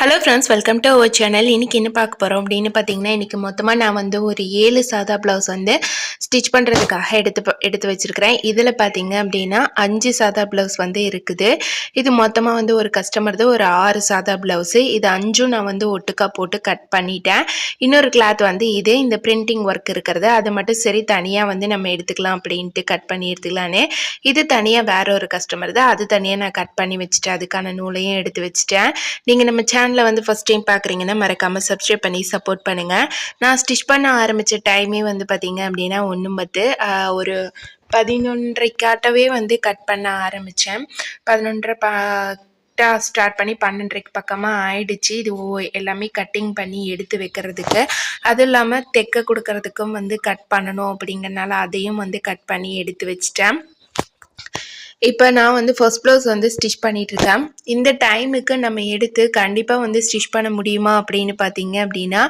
Hello friends welcome to our channel இன்றைக்கி என்ன பார்க்க போகிறோம் அப்படின்னு பார்த்தீங்கன்னா இன்றைக்கி மொத்தமாக நான் வந்து ஒரு ஏழு சாதா ப்ளவுஸ் வந்து ஸ்டிச் பண்ணுறதுக்காக எடுத்து எடுத்து வச்சுருக்கிறேன். இதில் பார்த்தீங்க அப்படின்னா அஞ்சு சாதா ப்ளவுஸ் வந்து இருக்குது. இது மொத்தமாக வந்து ஒரு கஸ்டமர்து ஒரு ஆறு சாதா ப்ளவுஸு இது அஞ்சும் நான் வந்து ஒட்டுக்கா போட்டு கட் பண்ணிட்டேன். இன்னொரு கிளாத் வந்து இது இந்த பிரிண்டிங் ஒர்க் இருக்கிறது. அதை மட்டும் சரி தனியாக வந்து நம்ம எடுத்துக்கலாம் அப்படின்ட்டு கட் பண்ணி எடுத்துக்கலான்னு இது தனியாக வேற ஒரு கஸ்டமர் தான் அது தனியாக நான் கட் பண்ணி வச்சுட்டேன் அதுக்கான நூலையும் எடுத்து வச்சுட்டேன். நீங்கள் நம்ம சேனல் வந்து ஃபஸ்ட் டைம் பார்க்குறீங்கன்னா மறக்காமல் சப்ஸ்கிரைப் பண்ணி சப்போர்ட் பண்ணுங்கள் நான் ஸ்டிச் பண்ண ஆரம்பித்த டைமே வந்து பார்த்திங்க அப்படின்னா ஒன்று பத்து ஒரு பதினொன்றைக்காட்டவே வந்து கட் பண்ண ஆரம்பித்தேன் பதினொன்றரை பா ஸ்டார்ட் பண்ணி பன்னெண்டரைக்கு பக்கமாக ஆயிடுச்சு. இது எல்லாமே கட்டிங் பண்ணி எடுத்து வைக்கிறதுக்கு. அதுவும் இல்லாமல் தைக்க கொடுக்கறதுக்கும் வந்து கட் பண்ணணும் அப்படிங்கிறனால அதையும் வந்து கட் பண்ணி எடுத்து வச்சிட்டேன். இப்போ நான் வந்து ஃபர்ஸ்ட் ப்ளவுஸ் வந்து ஸ்டிச் பண்ணிகிட்ருக்கேன் இந்த டைமுக்கு நம்ம எடுத்து கண்டிப்பாக வந்து ஸ்டிச் பண்ண முடியுமா அப்படின்னு பார்த்தீங்க அப்படின்னா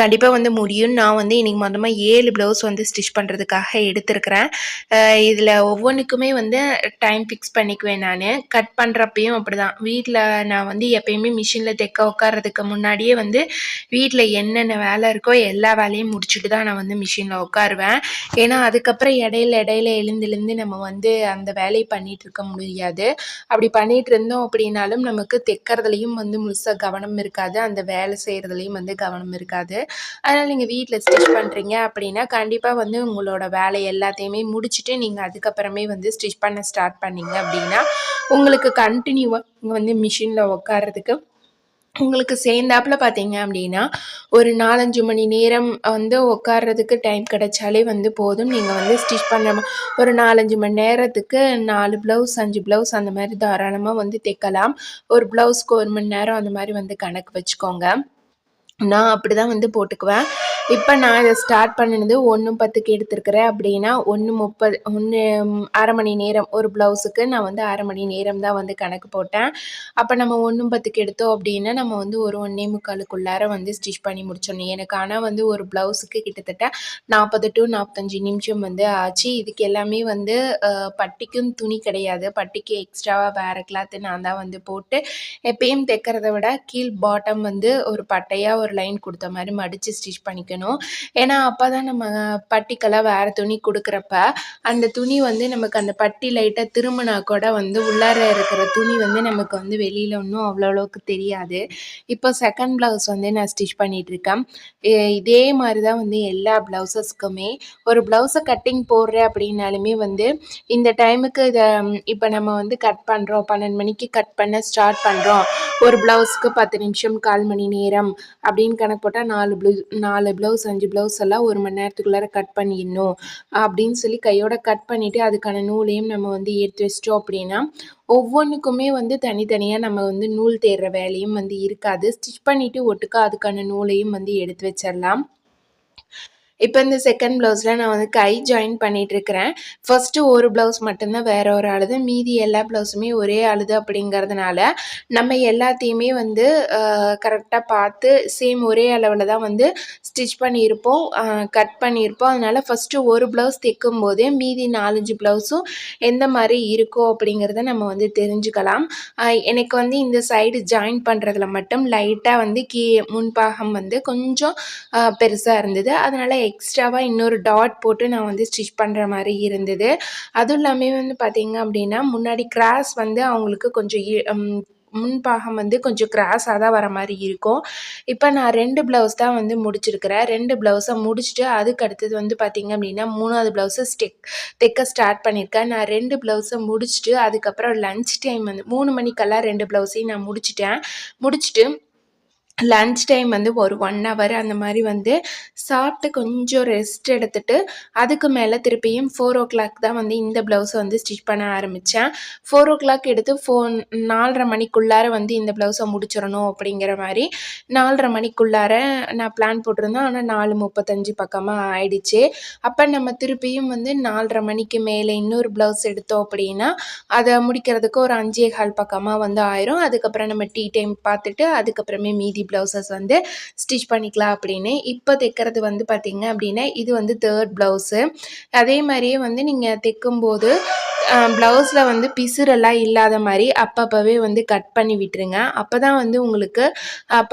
கண்டிப்பாக வந்து முடியும். நான் வந்து இன்றைக்கி மொத்தமாக ஏழு ப்ளவுஸ் வந்து ஸ்டிச் பண்ணுறதுக்காக எடுத்திருக்கிறேன். இதில் ஒவ்வொன்றுக்குமே வந்து டைம் ஃபிக்ஸ் பண்ணிக்குவேன் நான். கட் பண்ணுறப்பையும் அப்படி தான் வீட்டில் நான் வந்து எப்பயுமே மிஷினில் தைக்க உட்காரதுக்கு முன்னாடியே வந்து வீட்டில் என்னென்ன வேலை இருக்கோ எல்லா வேலையும் முடிச்சுட்டு தான் நான் வந்து மிஷினில் உட்காருவேன் ஏன்னா அதுக்கப்புறம் இடையில இடையில எழுந்து எழுந்து நம்ம வந்து அந்த வேலையை பண்ணிட்டு இருக்க முடியாது. அப்படி பண்ணிட்டு இருந்தோம் அப்படின்னாலும் நமக்கு தைக்கிறதுலையும் வந்து முழுசாக கவனம் இருக்காது. அந்த வேலை செய்கிறதுலையும் வந்து கவனம் இருக்காது. அதனால் நீங்கள் வீட்டில் ஸ்டிச் பண்ணுறீங்க அப்படின்னா கண்டிப்பாக வந்து உங்களோட வேலை எல்லாத்தையுமே முடிச்சுட்டு நீங்கள் அதுக்கப்புறமே வந்து ஸ்டிச் பண்ண ஸ்டார்ட் பண்ணீங்க அப்படின்னா உங்களுக்கு கண்டினியூவாக வந்து மிஷினில் உட்கார்றதுக்கு உங்களுக்கு சேர்ந்தாப்புல பார்த்தீங்க அப்படின்னா ஒரு நாலஞ்சு மணி நேரம் வந்து உட்கார்றதுக்கு டைம் கிடைச்சாலே வந்து போதும். நீங்கள் வந்து ஸ்டிச் பண்ண ஒரு நாலஞ்சு மணி நேரத்துக்கு நாலு ப்ளவுஸ் அஞ்சு ப்ளவுஸ் அந்த மாதிரி தாராளமாக வந்து தைக்கலாம். ஒரு ப்ளவுஸ்க்கு ஒரு மணி நேரம் அந்த மாதிரி வந்து கணக்கு வச்சுக்கோங்க. நான் அப்படி தான் வந்து போட்டுக்குவேன். இப்போ நான் இதை ஸ்டார்ட் பண்ணினது ஒன்று பத்துக்கு எடுத்திருக்கிறேன் அப்படின்னா ஒன்று முப்பது ஒன்று அரை மணி நேரம் ஒரு ப்ளவுஸுக்கு நான் வந்து அரை மணி நேரம் தான் வந்து கணக்கு போட்டேன். அப்போ நம்ம ஒன்று பத்துக்கு எடுத்தோம் அப்படின்னா நம்ம வந்து ஒரு ஒன்றே முக்காலுக்குள்ளார வந்து ஸ்டிச் பண்ணி முடிச்சிடணும். எனக்கு ஆனால் வந்து ஒரு ப்ளவுஸுக்கு கிட்டத்தட்ட நாற்பது டு நாற்பத்தஞ்சு நிமிஷம் வந்து ஆச்சு. இதுக்கு எல்லாமே வந்து பட்டிக்கும் துணி கிடையாது. பட்டிக்கு எக்ஸ்ட்ராவாக வேறு கிளாத்து நான் தான் வந்து போட்டு எப்பயும் தைக்கிறத விட கீழ் பாட்டம் வந்து ஒரு பட்டையாக ஒரு லைன் கொடுத்த மாதிரி மடித்து ஸ்டிச் பண்ணிக்கணும். ஏன்னா அப்போ தான் நம்ம பட்டிக்கெல்லாம் வேறு துணி கொடுக்குறப்ப அந்த துணி வந்து நமக்கு அந்த பட்டி லைட்டாக திரும்பினா கூட வந்து உள்ளார இருக்கிற துணி வந்து நமக்கு வந்து வெளியில் ஒன்றும் அவ்வளோ அளவுக்கு தெரியாது. இப்போ செகண்ட் ப்ளவுஸ் வந்து நான் ஸ்டிச் பண்ணிகிட்ருக்கேன் இதே மாதிரி தான் வந்து எல்லா ப்ளவுஸஸ்க்குமே ஒரு ப்ளவுஸை கட்டிங் போடுறேன் அப்படின்னாலுமே வந்து இந்த டைமுக்கு இதை இப்போ நம்ம வந்து கட் பண்ணுறோம் பன்னெண்டு மணிக்கு கட் பண்ண ஸ்டார்ட் பண்ணுறோம் ஒரு ப்ளவுஸ்க்கு பத்து நிமிஷம் கால் மணி நேரம் அப்படின்னு கணக்கு போட்டால் நாலு ப்ளூ நாலு ப்ளவுஸ் அஞ்சு ப்ளவுஸ் எல்லாம் ஒரு மணி நேரத்துக்குள்ளார கட் பண்ணிடணும் அப்படின்னு சொல்லி கையோட கட் பண்ணிவிட்டு அதுக்கான நூலையும் நம்ம வந்து எடுத்து வச்சிட்டோம் அப்படின்னா ஒவ்வொன்றுக்குமே வந்து தனித்தனியாக நம்ம வந்து நூல் தேடுற வேலையும் வந்து இருக்காது. ஸ்டிச் பண்ணிவிட்டு ஒட்டுக்கா அதுக்கான நூலையும் வந்து எடுத்து வச்சிடலாம். இப்போ இந்த செகண்ட் ப்ளவுஸில் நான் வந்து கை ஜாயின் பண்ணிகிட்டு இருக்கிறேன் ஃபர்ஸ்ட்டு ஒரு ப்ளவுஸ் மட்டும்தான் வேற ஒரு ஆளுது. மீதி எல்லா ப்ளவுஸுமே ஒரே ஆளுது அப்படிங்கிறதுனால நம்ம எல்லாத்தையுமே வந்து கரெக்டாக பார்த்து சேம் ஒரே அளவில் தான் வந்து ஸ்டிச் பண்ணியிருப்போம் கட் பண்ணியிருப்போம். அதனால் ஃபஸ்ட்டு ஒரு ப்ளவுஸ் தைக்கும் போதே மீதி நாலஞ்சு ப்ளவுஸும் எந்த மாதிரி இருக்கோ அப்படிங்கிறத நம்ம வந்து தெரிஞ்சுக்கலாம். எனக்கு வந்து இந்த சைடு ஜாயின் பண்ணுறதுல மட்டும் லைட்டாக வந்து கீ முன்பாகம் வந்து கொஞ்சம் பெருசாக இருந்தது. அதனால் எக்ஸ்ட்ராவாக இன்னொரு டாட் போட்டு நான் வந்து ஸ்டிச் பண்ணுற மாதிரி இருந்தது. அதுவும் இல்லாமல் வந்து பார்த்தீங்க அப்படின்னா முன்னாடி கிராஸ் வந்து அவங்களுக்கு கொஞ்சம் முன்பாகம் வந்து கொஞ்சம் கிராஸாக தான் வர மாதிரி இருக்கும். இப்போ நான் ரெண்டு ப்ளவுஸ் தான் வந்து முடிச்சிருக்கிறேன். ரெண்டு ப்ளவுஸை முடிச்சுட்டு அதுக்கு அடுத்தது வந்து பார்த்திங்க அப்படின்னா மூணாவது ப்ளவுஸை ஸ்டெக் தைக்க ஸ்டார்ட் பண்ணியிருக்கேன் நான் ரெண்டு ப்ளவுஸை முடிச்சுட்டு அதுக்கப்புறம் லஞ்ச் டைம் வந்து மூணு மணிக்கெல்லாம் ரெண்டு ப்ளவுஸையும் நான் முடிச்சிட்டேன். முடிச்சுட்டு லன்ச் டைம் வந்து ஒரு ஒன் ஹவர் அந்த மாதிரி வந்து சாப்பிட்டு கொஞ்சம் ரெஸ்ட் எடுத்துட்டு அதுக்கு மேலே திருப்பியும் ஃபோர் ஓ கிளாக் தான் வந்து இந்த ப்ளவுஸை வந்து ஸ்டிச் பண்ண ஆரம்பித்தேன் ஃபோர் ஓ கிளாக் எடுத்து ஃபோன் நாலரை மணிக்குள்ளார வந்து இந்த ப்ளவுஸை முடிச்சிடணும் அப்படிங்கிற மாதிரி நாலரை மணிக்குள்ளார நான் பிளான் போட்டிருந்தேன். ஆனால் நாலு முப்பத்தஞ்சு பக்கமாக ஆயிடுச்சு. அப்போ நம்ம திருப்பியும் வந்து நாலரை மணிக்கு மேலே இன்னொரு ப்ளவுஸ் எடுத்தோம் அப்படின்னா அதை முடிக்கிறதுக்கு ஒரு அஞ்சே கால் பக்கமாக வந்து ஆயிரும். அதுக்கப்புறம் நம்ம டீ டைம் பார்த்துட்டு அதுக்கப்புறமே மீதி ப்ளவுசஸ் வந்து ஸ்டிச் பண்ணிக்கலாம் அப்படின்னு. இப்போ தைக்கிறது வந்து பார்த்தீங்க அப்படின்னா இது வந்து தேர்ட் ப்ளவுஸு அதே மாதிரியே வந்து நீங்கள் தைக்கும்போது ப்ளவுஸில் வந்து பிசுரெல்லாம் இல்லாத மாதிரி அப்பப்போவே வந்து கட் பண்ணி விட்டுருங்க. அப்போ தான் வந்து உங்களுக்கு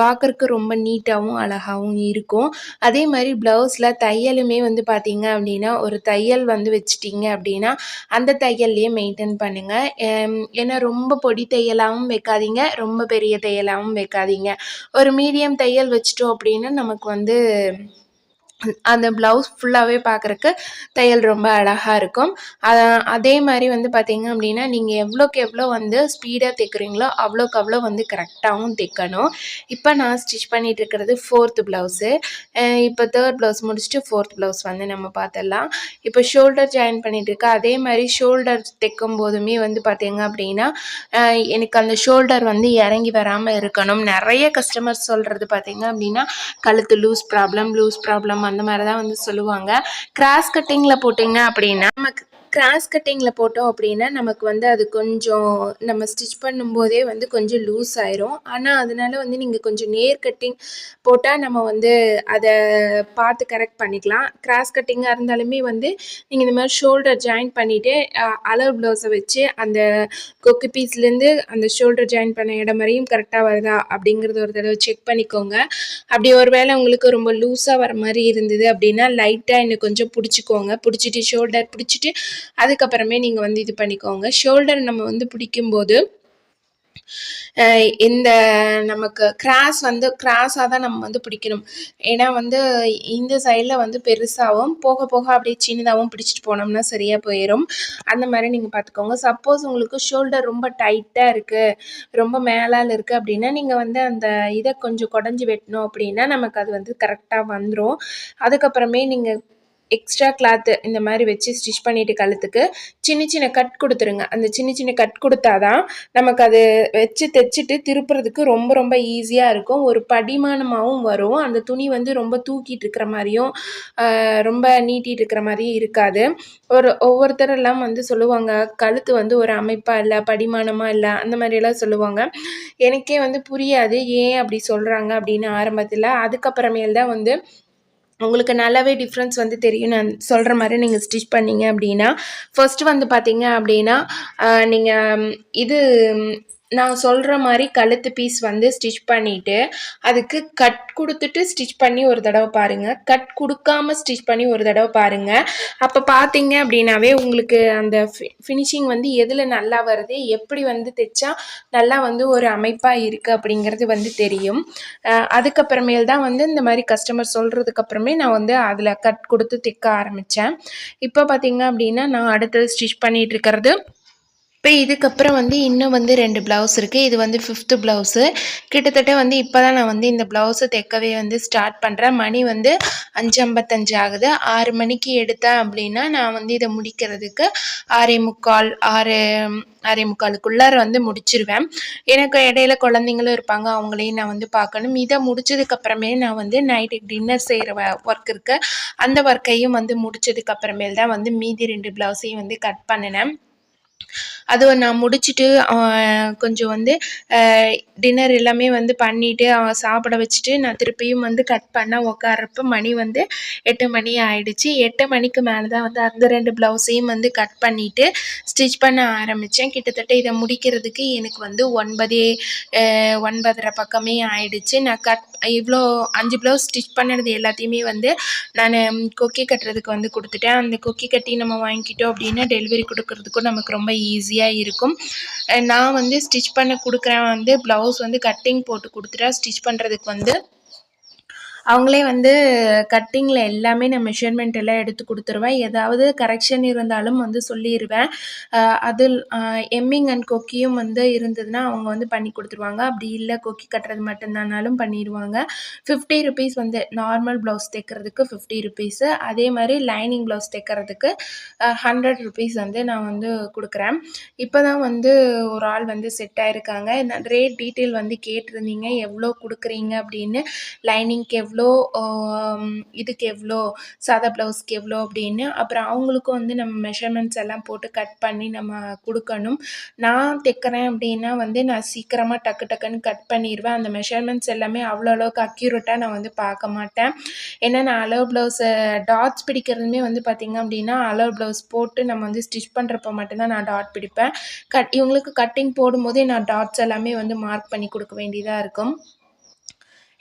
பார்க்குறக்கு ரொம்ப நீட்டாகவும் அழகாகவும் இருக்கும். அதே மாதிரி ப்ளவுஸில் தையலுமே வந்து பார்த்திங்க அப்படின்னா ஒரு தையல் வந்து வச்சிட்டிங்க அப்படின்னா அந்த தையல்லையே மெயின்டைன் பண்ணுங்கள் ஏன்னா ரொம்ப பொடி தையலாகவும் வைக்காதீங்க ரொம்ப பெரிய தையலாகவும் வைக்காதீங்க. ஒரு மீடியம் தையல் வச்சிட்டோம் அப்படின்னா நமக்கு வந்து அந்த ப்ளவுஸ் ஃபுல்லாகவே பார்க்குறக்கு தையல் ரொம்ப அழகாக இருக்கும். அதே மாதிரி வந்து பார்த்திங்க அப்படின்னா நீங்கள் எவ்வளோக்கு எவ்வளோ வந்து ஸ்பீடாக தைக்கிறீங்களோ அவ்வளோக்கு அவ்வளோ வந்து கரெக்டாகவும் தைக்கணும். இப்போ நான் ஸ்டிச் பண்ணிகிட்டு இருக்கிறது ஃபோர்த்து ப்ளவுஸு இப்போ தேர்ட் ப்ளவுஸ் முடிச்சுட்டு ஃபோர்த் ப்ளவுஸ் வந்து நம்ம பார்த்துடலாம் இப்போ ஷோல்டர் ஜாயின் பண்ணிகிட்டு இருக்கேன் அதே மாதிரி ஷோல்டர் தைக்கும் போதுமே வந்து பார்த்திங்க அப்படின்னா எனக்கு அந்த ஷோல்டர் வந்து இறங்கி வராமல் இருக்கணும். நிறைய கஸ்டமர்ஸ் சொல்கிறது பார்த்திங்க அப்படின்னா கழுத்து லூஸ் ப்ராப்ளம் லூஸ் ப்ராப்ளம் அந்த மாதிரி தான் வந்து சொல்லுவாங்க. கிராஸ் கட்டிங்கில் போட்டிங்க அப்படின்னா கிராஸ் கட்டிங்கில் போட்டோம் அப்படின்னா நமக்கு வந்து அது கொஞ்சம் நம்ம ஸ்டிச் பண்ணும்போதே வந்து கொஞ்சம் லூஸ் ஆயிரும். ஆனால் அதனால வந்து நீங்கள் கொஞ்சம் நேர் கட்டிங் போட்டால் நம்ம வந்து அதை பார்த்து கரெக்ட் பண்ணிக்கலாம். கிராஸ் கட்டிங்காக இருந்தாலுமே வந்து நீங்கள் இந்த மாதிரி ஷோல்டர் ஜாயின் பண்ணிவிட்டு அளவு ப்ளவுஸை வச்சு அந்த கொக்கு பீஸ்லேருந்து அந்த ஷோல்டர் ஜாயின் பண்ண இடம் வரையும் கரெக்டாக வருதா அப்படிங்கிறத ஒரு தடவை செக் பண்ணிக்கோங்க. அப்படி ஒரு வேளை உங்களுக்கு ரொம்ப லூஸாக வர மாதிரி இருந்தது அப்படின்னா லைட்டாக இன்னும் கொஞ்சம் பிடிச்சிக்கோங்க. பிடிச்சிட்டு ஷோல்டர் பிடிச்சிட்டு அதுக்கப்புறமே நீங்கள் வந்து இது பண்ணிக்கோங்க. ஷோல்டர் நம்ம வந்து பிடிக்கும்போது இந்த நமக்கு கிராஸ் வந்து கிராஸாக தான் நம்ம வந்து பிடிக்கணும். ஏன்னா வந்து இந்த சைடில் வந்து பெருசாகவும் போக போக அப்படியே சின்னதாகவும் பிடிச்சிட்டு போனோம்னா சரியாக போயிடும் அந்த மாதிரி நீங்கள் பார்த்துக்கோங்க. சப்போஸ் உங்களுக்கு ஷோல்டர் ரொம்ப டைட்டாக இருக்குது ரொம்ப மேலால் இருக்குது அப்படின்னா நீங்கள் வந்து அந்த இதை கொஞ்சம் குடஞ்சி வெட்டணும் அப்படின்னா நமக்கு அது வந்து கரெக்டாக வந்துடும் அதுக்கப்புறமே நீங்கள் எக்ஸ்ட்ரா கிளாத்து இந்த மாதிரி வச்சு ஸ்டிச் பண்ணிவிட்டு கழுத்துக்கு சின்ன சின்ன கட் கொடுத்துருங்க. அந்த சின்ன சின்ன கட் கொடுத்தா தான் நமக்கு அது வச்சு தைச்சிட்டு திருப்புறதுக்கு ரொம்ப ரொம்ப ஈஸியாக இருக்கும். ஒரு படிமானமாகவும் வரும். அந்த துணி வந்து ரொம்ப தூக்கிட்டு இருக்கிற மாதிரியும் ரொம்ப நீட்டிகிட்டு இருக்கிற மாதிரியும் இருக்காது. ஒரு ஒவ்வொருத்தரெல்லாம் வந்து சொல்லுவாங்க கழுத்து வந்து ஒரு அமைப்பாக இல்லை படிமானமாக இல்லை? அந்த மாதிரியெல்லாம் சொல்லுவாங்க. எனக்கே வந்து புரியாது. ஏன் அப்படி சொல்கிறாங்க அப்படின்னு ஆரம்பத்தில். அதுக்கப்புறமேல் தான் வந்து உங்களுக்கு நல்லாவே டிஃப்ரென்ஸ் வந்து தெரியும் நான் சொல்கிற மாதிரி நீங்கள் ஸ்டிச் பண்ணிங்க அப்படின்னா ஃபர்ஸ்ட் வந்து பார்த்தீங்க அப்படின்னா நீங்கள் இது நான் சொல்கிற மாதிரி கழுத்து பீஸ் வந்து ஸ்டிச் பண்ணிவிட்டு அதுக்கு கட் கொடுத்துட்டு ஸ்டிச் பண்ணி ஒரு தடவை பாருங்கள் கட் கொடுக்காம ஸ்டிச் பண்ணி ஒரு தடவை பாருங்கள் அப்போ பார்த்தீங்க அப்படின்னாவே உங்களுக்கு அந்த ஃபி ஃபினிஷிங் வந்து எதில் நல்லா வருது எப்படி வந்து தைச்சா நல்லா வந்து ஒரு அமைப்பாக இருக்குது அப்படிங்கிறது வந்து தெரியும். அதுக்கப்புறமேல் தான் வந்து இந்த மாதிரி கஸ்டமர் சொல்கிறதுக்கப்புறமே நான் வந்து அதில் கட் கொடுத்து தைக்க ஆரம்பித்தேன் இப்போ பார்த்தீங்க அப்படின்னா நான் அடுத்தது ஸ்டிச் பண்ணிகிட்டு இருக்கிறது இப்போ இதுக்கப்புறம் வந்து இன்னும் வந்து ரெண்டு ப்ளவுஸ் இருக்குது இது வந்து ஃபிஃப்த்து ப்ளவுஸு கிட்டத்தட்ட வந்து இப்போ தான் நான் வந்து இந்த ப்ளவுஸு தைக்கவே வந்து ஸ்டார்ட் பண்ணுறேன் மணி வந்து அஞ்சு ஐம்பத்தஞ்சு ஆகுது. ஆறு மணிக்கு எடுத்தேன் அப்படின்னா நான் வந்து இதை முடிக்கிறதுக்கு ஆறே முக்கால் ஆறு ஆறே முக்காலுக்குள்ளார வந்து முடிச்சிருவேன். எனக்கு இடையில குழந்தைங்களும் இருப்பாங்க. அவங்களையும் நான் வந்து பார்க்கணும். இதை முடிச்சதுக்கப்புறமே நான் வந்து நைட்டுக்கு டின்னர் செய்கிற ஒர்க் இருக்குது அந்த ஒர்க்கையும் வந்து முடிச்சதுக்கப்புறமேல் தான் வந்து மீதி ரெண்டு ப்ளவுஸையும் வந்து கட் பண்ணினேன். அது நான் முடிச்சுட்டு கொஞ்சம் வந்து டின்னர் எல்லாமே வந்து பண்ணிவிட்டு அவன் சாப்பிட வச்சுட்டு நான் திருப்பியும் வந்து கட் பண்ண உட்கார்றப்ப மணி வந்து எட்டு மணி ஆயிடுச்சு. எட்டு மணிக்கு மேலே தான் வந்து அந்த ரெண்டு ப்ளவுஸையும் வந்து கட் பண்ணிவிட்டு ஸ்டிச் பண்ண ஆரம்பித்தேன் கிட்டத்தட்ட இதை முடிக்கிறதுக்கு எனக்கு வந்து ஒன்பதே ஒன்பதரை பக்கமே ஆயிடுச்சு. நான் கட் இவ்வளோ அஞ்சு ப்ளவுஸ் ஸ்டிச் பண்ணது எல்லாத்தையுமே வந்து நான் கொக்கி கட்டுறதுக்கு வந்து கொடுத்துட்டேன். அந்த கொக்கி கட்டி நம்ம வாங்கிக்கிட்டோம் அப்படின்னா டெலிவரி கொடுக்குறதுக்கும் நமக்கு ரொம்ப ஈஸியாக இருக்கும். நான் வந்து ஸ்டிச் பண்ண கொடுக்குறேன் வந்து ப்ளவுஸ் வந்து கட்டிங் போட்டு கொடுத்துட்டா ஸ்டிச் பண்ணுறதுக்கு வந்து அவங்களே வந்து கட்டிங்கில் எல்லாமே நான் மெஷர்மெண்ட் எல்லாம் எடுத்து கொடுத்துருவேன். ஏதாவது கரெக்ஷன் இருந்தாலும் வந்து சொல்லிடுவேன் அது எம்மிங் அண்ட் கொக்கியும் வந்து இருந்ததுன்னா அவங்க வந்து பண்ணி கொடுத்துருவாங்க. அப்படி இல்லை கொக்கி கட்டுறது மட்டும்தானாலும் பண்ணிடுவாங்க. ஃபிஃப்டி ருபீஸ் வந்து நார்மல் ப்ளவுஸ் தைக்கிறதுக்கு ஃபிஃப்டி ருபீஸு அதே மாதிரி லைனிங் ப்ளவுஸ் தைக்கிறதுக்கு ஹண்ட்ரட் ருபீஸ் வந்து நான் வந்து கொடுக்குறேன். இப்போ தான் வந்து ஒரு ஆள் வந்து செட் ஆகிருக்காங்க ரேட் டீட்டெயில் வந்து கேட்டிருந்தீங்க. எவ்வளோ கொடுக்குறீங்க அப்படின்னு லைனிங்க்கு எவ்வளோ எவ்வளோ இதுக்கு எவ்வளோ சாதா ப்ளவுஸ்க்கு எவ்வளோ அப்படின்னு அப்புறம் அவங்களுக்கும் வந்து நம்ம மெஷர்மெண்ட்ஸ் எல்லாம் போட்டு கட் பண்ணி நம்ம கொடுக்கணும். நான் தைக்கிறேன் அப்படின்னா வந்து நான் சீக்கிரமாக டக்கு டக்குன்னு கட் பண்ணிடுவேன் அந்த மெஷர்மெண்ட்ஸ் எல்லாமே அவ்வளோ அளவுக்கு அக்யூரேட்டாக நான் வந்து பார்க்க மாட்டேன். ஏன்னா நான் அலோ ப்ளவுஸை டாட்ஸ் பிடிக்கிறதுமே வந்து பார்த்திங்க அப்படின்னா அலோ ப்ளவுஸ் போட்டு நம்ம வந்து ஸ்டிச் பண்ணுறப்ப மட்டும்தான் நான் டாட் பிடிப்பேன். கட் இவங்களுக்கு கட்டிங் போடும்போதே நான் டாட்ஸ் எல்லாமே வந்து மார்க் பண்ணி கொடுக்க வேண்டியதாக இருக்கும்.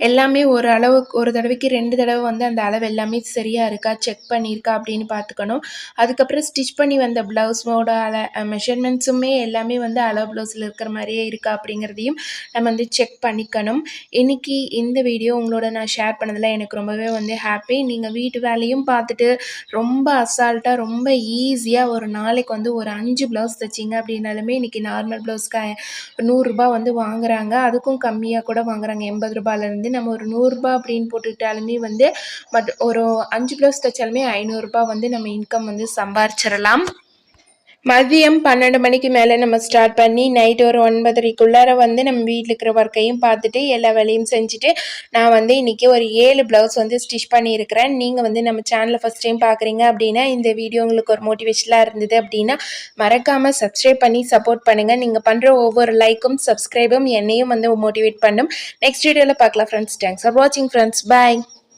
எல்லாமே ஒரு அளவுக்கு ஒரு தடவைக்கு ரெண்டு தடவை வந்து அந்த அளவு எல்லாமே சரியாக இருக்கா? செக் பண்ணியிருக்கா? அப்படின்னு பார்த்துக்கணும். அதுக்கப்புறம் ஸ்டிச் பண்ணி வந்த ப்ளவுஸோட அள மெஷர்மெண்ட்ஸுமே எல்லாமே வந்து அளவு ப்ளவுஸில் இருக்கிற மாதிரியே இருக்கா? அப்படிங்கிறதையும் நம்ம வந்து செக் பண்ணிக்கணும். இன்றைக்கி இந்த வீடியோ உங்களோட நான் ஷேர் பண்ணதில் எனக்கு ரொம்பவே வந்து ஹாப்பி நீங்கள் வீட்டு வேலையும் பார்த்துட்டு ரொம்ப அசால்ட்டாக ரொம்ப ஈஸியாக ஒரு நாளைக்கு வந்து ஒரு அஞ்சு ப்ளவுஸ் தைச்சிங்க அப்படின்னாலுமே இன்றைக்கி நார்மல் ப்ளவுஸ்க்கு நூறுரூபா வந்து வாங்குகிறாங்க அதுக்கும் கம்மியாக கூட வாங்குறாங்க. எண்பது ரூபாயிலேருந்து நம்ம ஒரு நூறுரூபா அப்படின்னு போட்டுக்கிட்டாலுமே வந்து பட் ஒரு அஞ்சு ப்ளவுஸ் தைச்சாலுமே ஐநூறுரூபா வந்து நம்ம இன்கம் வந்து சம்பாரிச்சிடலாம் மதியம் பன்னெண்டு மணிக்கு மேலே நம்ம ஸ்டார்ட் பண்ணி நைட் ஒரு ஒன்பதரைக்குள்ளார வந்து நம்ம வீட்டில் இருக்கிற ஒர்க்கையும் பார்த்துட்டு எல்லா வேலையும் செஞ்சுட்டு நான் வந்து இன்றைக்கி ஒரு ஏழு ப்ளவுஸ் வந்து ஸ்டிச் பண்ணியிருக்கிறேன். நீங்கள் வந்து நம்ம சேனலை ஃபஸ்ட் டைம் பார்க்குறீங்க அப்படின்னா இந்த வீடியோ உங்களுக்கு ஒரு மோட்டிவேஷனாக இருந்தது அப்படின்னா மறக்காமல் சப்ஸ்கிரைப் பண்ணி சப்போர்ட் பண்ணுங்கள் நீங்கள் பண்ணுற ஒவ்வொரு லைக்கும் சப்ஸ்கிரைபும் என்னையும் வந்து மோட்டிவேட் பண்ணும். நெக்ஸ்ட் வீடியோவில் பார்க்கலாம் ஃப்ரெண்ட்ஸ் தேங்க்ஸ் ஃபார் வாட்சிங் ஃப்ரெண்ட்ஸ் பாய்